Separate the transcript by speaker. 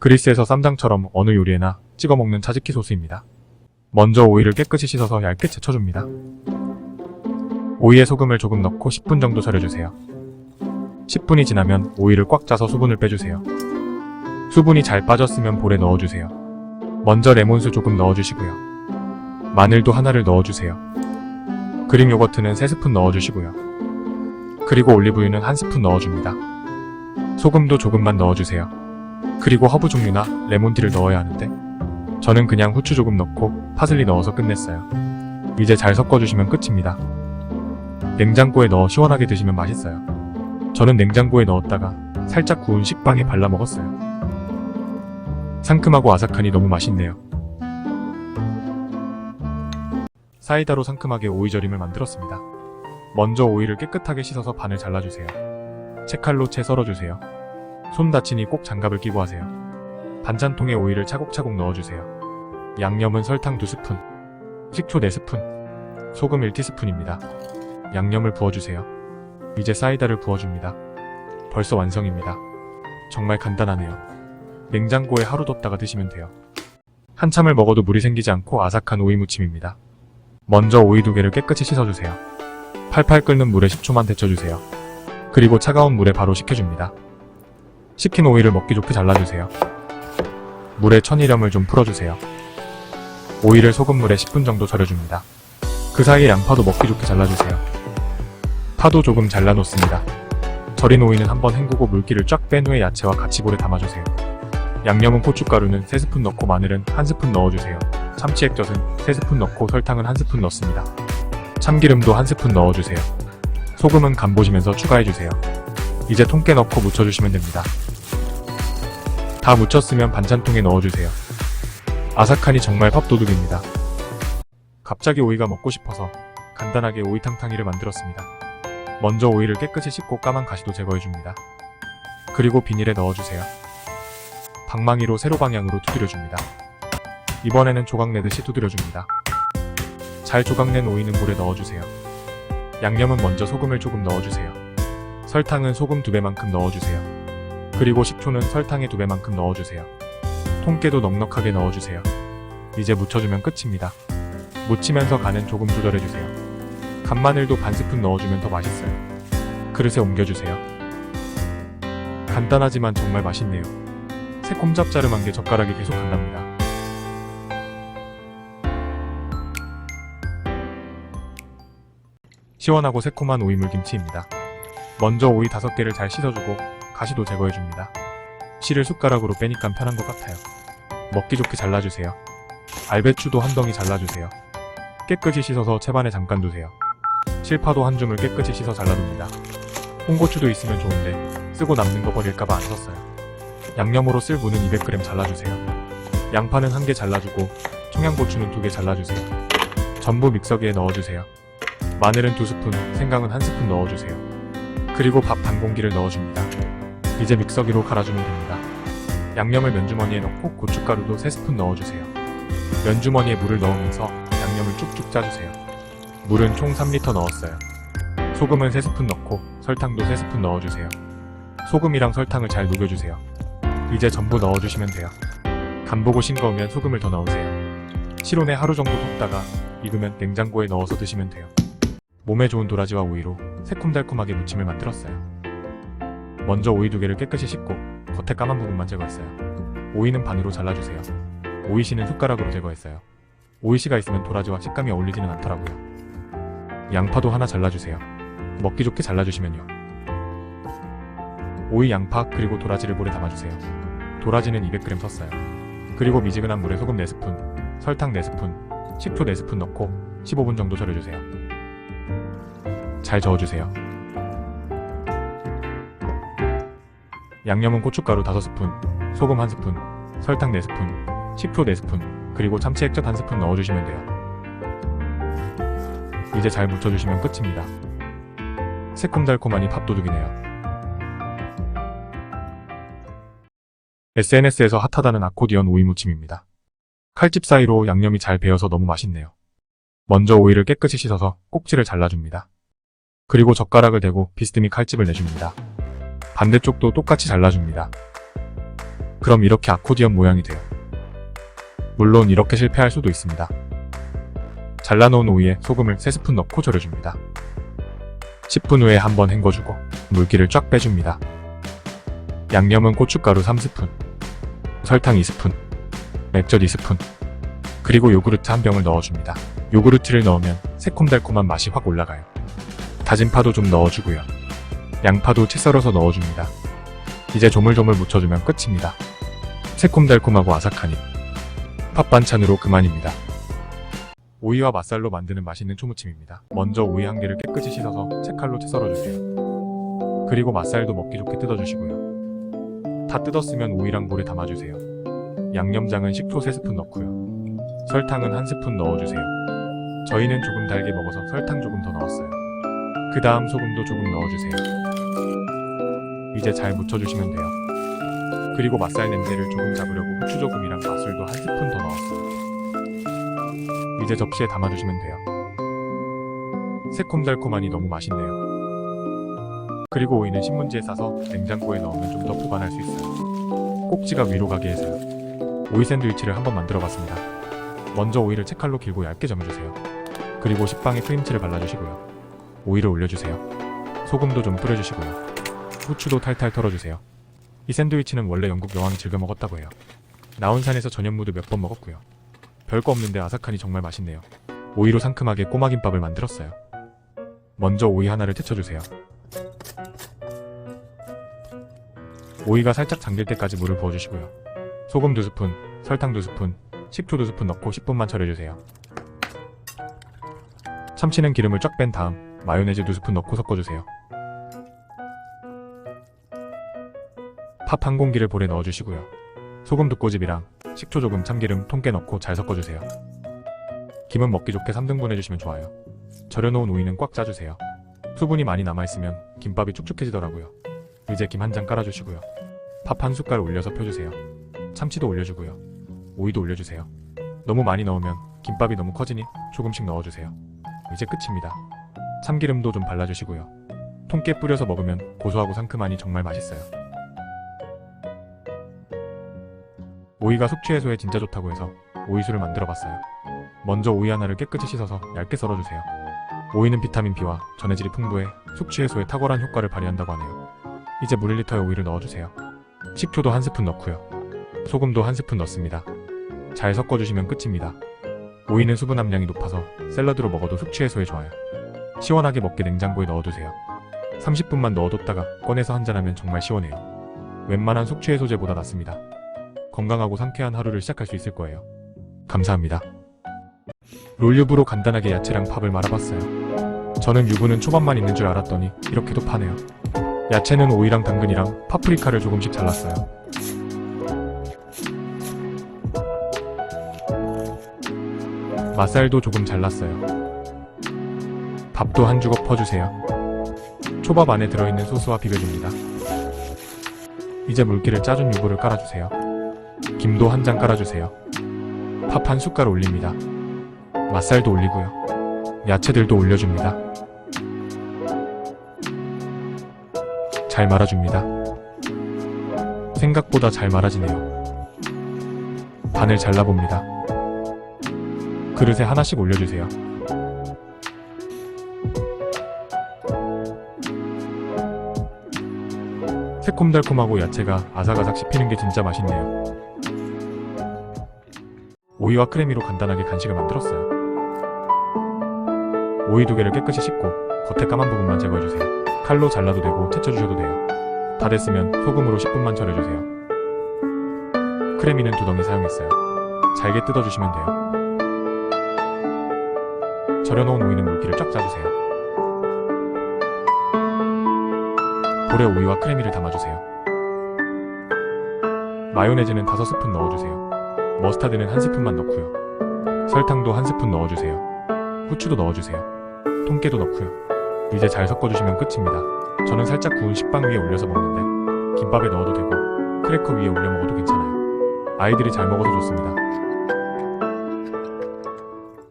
Speaker 1: 그리스에서 쌈장처럼 어느 요리에나 찍어 먹는 차즈키 소스입니다. 먼저 오이를 깨끗이 씻어서 얇게 제쳐줍니다. 오이에 소금을 조금 넣고 10분 정도 절여주세요. 10분이 지나면 오이를 꽉 짜서 수분을 빼주세요. 수분이 잘 빠졌으면 볼에 넣어주세요. 먼저 레몬수 조금 넣어주시고요. 마늘도 하나를 넣어주세요. 그릭 요거트는 3스푼 넣어주시고요. 그리고 올리브유는 1스푼 넣어줍니다. 소금도 조금만 넣어주세요. 그리고 허브 종류나 레몬티를 넣어야 하는데 저는 그냥 후추 조금 넣고 파슬리 넣어서 끝냈어요. 이제 잘 섞어주시면 끝입니다. 냉장고에 넣어 시원하게 드시면 맛있어요. 저는 냉장고에 넣었다가 살짝 구운 식빵에 발라 먹었어요. 상큼하고 아삭하니 너무 맛있네요. 사이다로 상큼하게 오이절임을 만들었습니다. 먼저 오이를 깨끗하게 씻어서 반을 잘라주세요. 채칼로 채 썰어주세요. 손 다치니 꼭 장갑을 끼고 하세요. 반찬통에 오이를 차곡차곡 넣어주세요. 양념은 설탕 2스푼, 식초 4스푼, 소금 1티스푼입니다. 양념을 부어주세요. 이제 사이다를 부어줍니다. 벌써 완성입니다. 정말 간단하네요. 냉장고에 하루 뒀다가 드시면 돼요. 한참을 먹어도 물이 생기지 않고 아삭한 오이 무침입니다. 먼저 오이 두 개를 깨끗이 씻어주세요. 팔팔 끓는 물에 10초만 데쳐주세요. 그리고 차가운 물에 바로 식혀줍니다. 식힌 오이를 먹기 좋게 잘라주세요. 물에 천일염을 좀 풀어주세요. 오이를 소금물에 10분 정도 절여줍니다. 그 사이에 양파도 먹기 좋게 잘라주세요. 파도 조금 잘라놓습니다. 절인 오이는 한번 헹구고 물기를 쫙 뺀 후에 야채와 같이 볼에 담아주세요. 양념은 고춧가루는 3스푼 넣고 마늘은 1스푼 넣어주세요. 참치 액젓은 3스푼 넣고 설탕은 1스푼 넣습니다. 참기름도 1스푼 넣어주세요. 소금은 간 보시면서 추가해주세요. 이제 통깨 넣고 묻혀주시면 됩니다. 다 묻혔으면 반찬통에 넣어주세요. 아삭하니 정말 밥도둑입니다. 갑자기 오이가 먹고 싶어서 간단하게 오이탕탕이를 만들었습니다. 먼저 오이를 깨끗이 씻고 까만 가시도 제거해줍니다. 그리고 비닐에 넣어주세요. 방망이로 세로 방향으로 두드려줍니다. 이번에는 조각내듯이 두드려줍니다. 잘 조각낸 오이는 물에 넣어주세요. 양념은 먼저 소금을 조금 넣어주세요. 설탕은 소금 2배만큼 넣어주세요. 그리고 식초는 설탕의 2배만큼 넣어주세요. 통깨도 넉넉하게 넣어주세요. 이제 묻혀주면 끝입니다. 묻히면서 간은 조금 조절해주세요. 간마늘도 반 스푼 넣어주면 더 맛있어요. 그릇에 옮겨주세요. 간단하지만 정말 맛있네요. 새콤 짭짜름한 게 젓가락이 계속 간답니다. 시원하고 새콤한 오이 물김치입니다. 먼저 오이 5개를 잘 씻어주고 가시도 제거해줍니다. 씨를 숟가락으로 빼니까 편한 것 같아요. 먹기 좋게 잘라주세요. 알배추도 한 덩이 잘라주세요. 깨끗이 씻어서 채반에 잠깐 두세요. 실파도 한 줌을 깨끗이 씻어 잘라둡니다. 홍고추도 있으면 좋은데 쓰고 남는 거 버릴까봐 안 썼어요. 양념으로 쓸 무는 200g 잘라주세요. 양파는 한 개 잘라주고 청양고추는 두 개 잘라주세요. 전부 믹서기에 넣어주세요. 마늘은 두 스푼, 생강은 한 스푼 넣어주세요. 그리고 밥 반 공기를 넣어줍니다. 이제 믹서기로 갈아주면 됩니다. 양념을 면주머니에 넣고 고춧가루도 3스푼 넣어주세요. 면주머니에 물을 넣으면서 양념을 쭉쭉 짜주세요. 물은 총 3리터 넣었어요. 소금은 3스푼 넣고 설탕도 3스푼 넣어주세요. 소금이랑 설탕을 잘 녹여주세요. 이제 전부 넣어주시면 돼요. 간 보고 싱거우면 소금을 더 넣으세요. 실온에 하루 정도 뒀다가 익으면 냉장고에 넣어서 드시면 돼요. 몸에 좋은 도라지와 오이로 새콤달콤하게 무침을 만들었어요. 먼저 오이 두 개를 깨끗이 씻고 겉에 까만 부분만 제거했어요. 오이는 반으로 잘라주세요. 오이씨는 숟가락으로 제거했어요. 오이씨가 있으면 도라지와 식감이 어울리지는 않더라고요. 양파도 하나 잘라주세요. 먹기 좋게 잘라주시면요. 오이, 양파, 그리고 도라지를 볼에 담아주세요. 도라지는 200g 썼어요. 그리고 미지근한 물에 소금 4스푼, 설탕 4스푼, 식초 4스푼 넣고 15분 정도 절여주세요. 잘 저어주세요. 양념은 고춧가루 5스푼, 소금 1스푼, 설탕 4스푼, 식초 4스푼, 그리고 참치 액젓 1스푼 넣어주시면 돼요. 이제 잘 묻혀주시면 끝입니다. 새콤달콤하니 밥도둑이네요. SNS에서 핫하다는 아코디언 오이 무침입니다. 칼집 사이로 양념이 잘 배어서 너무 맛있네요. 먼저 오이를 깨끗이 씻어서 꼭지를 잘라줍니다. 그리고 젓가락을 대고 비스듬히 칼집을 내줍니다. 반대쪽도 똑같이 잘라줍니다. 그럼 이렇게 아코디언 모양이 돼요. 물론 이렇게 실패할 수도 있습니다. 잘라놓은 오이에 소금을 3스푼 넣고 절여줍니다. 10분 후에 한번 헹궈주고 물기를 쫙 빼줍니다. 양념은 고춧가루 3스푼, 설탕 2스푼, 맥절 2스푼, 그리고 요구르트 한 병을 넣어줍니다. 요구르트를 넣으면 새콤달콤한 맛이 확 올라가요. 다진 파도 좀 넣어주고요. 양파도 채 썰어서 넣어줍니다. 이제 조물조물 묻혀주면 끝입니다. 새콤달콤하고 아삭하니 팥 반찬으로 그만입니다. 오이와 맛살로 만드는 맛있는 초무침입니다. 먼저 오이 한 개를 깨끗이 씻어서 채칼로 채 썰어주세요. 그리고 맛살도 먹기 좋게 뜯어주시고요. 다 뜯었으면 오이랑 물에 담아주세요. 양념장은 식초 3스푼 넣고요. 설탕은 1스푼 넣어주세요. 저희는 조금 달게 먹어서 설탕 조금 더 넣었어요. 그 다음 소금도 조금 넣어주세요. 이제 잘 묻혀주시면 돼요. 그리고 맛살 냄새를 조금 잡으려고 후추 조금이랑 맛술도 한 스푼 더 넣었어요. 이제 접시에 담아주시면 돼요. 새콤달콤하니 너무 맛있네요. 그리고 오이는 신문지에 싸서 냉장고에 넣으면 좀 더 보관할 수 있어요. 꼭지가 위로 가게 해서요. 오이 샌드위치를 한번 만들어 봤습니다. 먼저 오이를 채칼로 길고 얇게 점여주세요. 그리고 식빵에 크림치를 발라주시고요. 오이를 올려주세요. 소금도 좀 뿌려주시고요. 후추도 탈탈 털어주세요. 이 샌드위치는 원래 영국 여왕이 즐겨 먹었다고 해요. 나온 산에서 전현무도 몇 번 먹었고요. 별거 없는데 아삭하니 정말 맛있네요. 오이로 상큼하게 꼬마김밥을 만들었어요. 먼저 오이 하나를 데쳐주세요. 오이가 살짝 잠길 때까지 물을 부어주시고요. 소금 2스푼, 설탕 2스푼, 식초 2스푼 넣고 10분만 절여주세요. 참치는 기름을 쫙 뺀 다음 마요네즈 2스푼 넣고 섞어주세요. 밥한 공기를 볼에 넣어주시고요. 소금 두 꼬집이랑 식초 조금 참기름 통깨 넣고 잘 섞어주세요. 김은 먹기 좋게 3등분 해주시면 좋아요. 절여놓은 오이는 꽉 짜주세요. 수분이 많이 남아있으면 김밥이 축축해지더라고요. 이제 김 한 장 깔아주시고요. 밥 한 숟갈 올려서 펴주세요. 참치도 올려주고요. 오이도 올려주세요. 너무 많이 넣으면 김밥이 너무 커지니 조금씩 넣어주세요. 이제 끝입니다. 참기름도 좀 발라주시고요. 통깨 뿌려서 먹으면 고소하고 상큼하니 정말 맛있어요. 오이가 숙취 해소에 진짜 좋다고 해서 오이술을 만들어 봤어요. 먼저 오이 하나를 깨끗이 씻어서 얇게 썰어주세요. 오이는 비타민 B와 전해질이 풍부해 숙취 해소에 탁월한 효과를 발휘한다고 하네요. 이제 물 1리터에 오이를 넣어주세요. 식초도 한 스푼 넣고요. 소금도 한 스푼 넣습니다. 잘 섞어주시면 끝입니다. 오이는 수분 함량이 높아서 샐러드로 먹어도 숙취 해소에 좋아요. 시원하게 먹게 냉장고에 넣어두세요. 30분만 넣어뒀다가 꺼내서 한잔하면 정말 시원해요. 웬만한 숙취해소제보다 낫습니다. 건강하고 상쾌한 하루를 시작할 수 있을 거예요. 감사합니다. 롤유부로 간단하게 야채랑 팝을 말아봤어요. 저는 유부는 초밥만 있는 줄 알았더니 이렇게도 파네요. 야채는 오이랑 당근이랑 파프리카를 조금씩 잘랐어요. 맛살도 조금 잘랐어요. 밥도 한 주걱 퍼주세요. 초밥 안에 들어있는 소스와 비벼줍니다. 이제 물기를 짜준 유부를 깔아주세요. 김도 한 장 깔아주세요. 밥 한 숟갈 올립니다. 맛살도 올리고요. 야채들도 올려줍니다. 잘 말아줍니다. 생각보다 잘 말아지네요. 반을 잘라봅니다. 그릇에 하나씩 올려주세요. 새콤달콤하고 야채가 아삭아삭 씹히는 게 진짜 맛있네요. 오이와 크래미로 간단하게 간식을 만들었어요. 오이 두 개를 깨끗이 씻고 겉에 까만 부분만 제거해주세요. 칼로 잘라도 되고 채쳐주셔도 돼요. 다 됐으면 소금으로 10분만 절여주세요. 크래미는 두 덩이 사용했어요. 잘게 뜯어주시면 돼요. 절여놓은 오이는 물기를 쫙 짜주세요. 볼에 오이와 크래미를 담아주세요. 마요네즈는 5스푼 넣어주세요. 머스타드는 한 스푼만 넣고요. 설탕도 한 스푼 넣어주세요. 후추도 넣어주세요. 통깨도 넣고요. 이제 잘 섞어주시면 끝입니다. 저는 살짝 구운 식빵 위에 올려서 먹는데 김밥에 넣어도 되고 크래커 위에 올려 먹어도 괜찮아요. 아이들이 잘 먹어서 좋습니다.